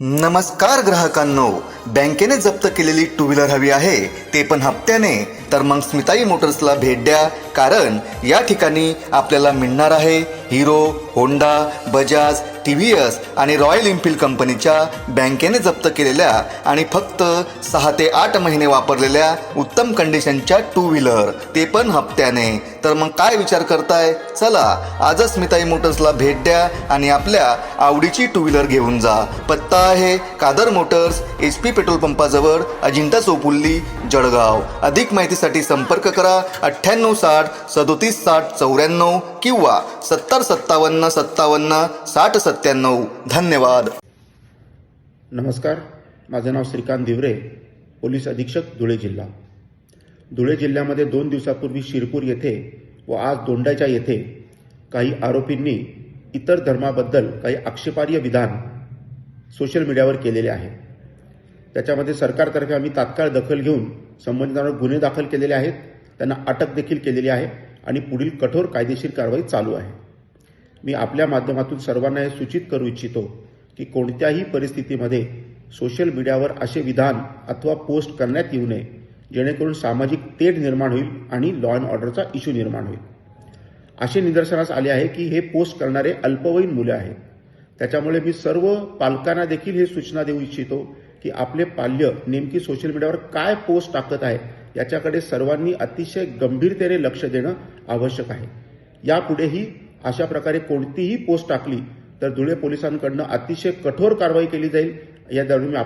नमस्कार ग्राहकांनो बँकेने जप्त केलेली टू व्हीलर हवी आहे. ते पण हप्त्याने. तर मग स्मिताई मोटर्सला भेट द्या कारण या ठिकाणी आपल्याला मिळणार आहे Hero Honda Bajaj T V S आणि रॉयल एनफिल्ड कंपनीच्या बँकेने जप्त केलेल्या आणि फक्त सहा ते आठ महिने वापरलेल्या उत्तम कंडिशनच्या टू व्हीलर ते पण हप्त्याने. तर मग काय विचार करताय? चला आजच स्मिताई मोटर्सला भेट द्या आणि आपल्या आवडीची टू व्हीलर घेऊन जा. पत्ता आहे Kadar motors H P petrol पंपाजवळ Ajintha चौपुल्ली Jalgaon. अधिक माहितीसाठी संपर्क करा अठ्ठ्याण्णव साठ सदोतीस साठ चौऱ्याण्णव किंवा सत्तर सत्तावन्न सत्तावन्न साठ सत्त्याण्णव. धन्यवाद. नमस्कार माझं नाव श्रीकांत दिवरे पोलीस अधीक्षक धुळे जिल्हा. धुळे जिल्ह्यामध्ये दोन दिवसापूर्वी शिरपूर येथे व आज दोंडाच्या येथे काही आरोपींनी इतर धर्माबद्दल काही आक्षेपार्ह विधान सोशल मीडियावर केलेले आहे. त्याच्यामध्ये सरकारतर्फे आम्ही तात्काळ दखल घेऊन संबंधितांवर गुन्हे दाखल केलेले आहेत. त्यांना अटक देखील केलेली आहे आणि पुढील कठोर कायदेशीर कारवाई चालू आहे. मी आपल्या माध्यमातून सर्वांना हे सूचित करू इच्छितो की कोणत्याही परिस्थितीमध्ये सोशल मीडियावर असे विधान अथवा पोस्ट करण्यात येऊ नये. जेणेकरून सामाजिक तेढ निर्माण होईल आणि लॉ अँड ऑर्डरचा इश्यू निर्माण होईल. असे निदर्शनास आले आहे की हे पोस्ट करणारे अल्पवयीन मुले आहेत. त्याच्यामुळे मी सर्व पालकांना देखील हे सूचना देऊ इच्छितो की आपले पाल्य नेमकी सोशल मीडियावर काय पोस्ट टाकत आहे याच्याकडे सर्वांनी अतिशय गंभीरतेने लक्ष देणं आवश्यक आहे. यापुढेही अशा प्रकारे कोणतीही पोस्ट टाकली तर धुळे पोलिसांकडनं अतिशय कठोर कारवाई केली जाईल या दरम्यान मी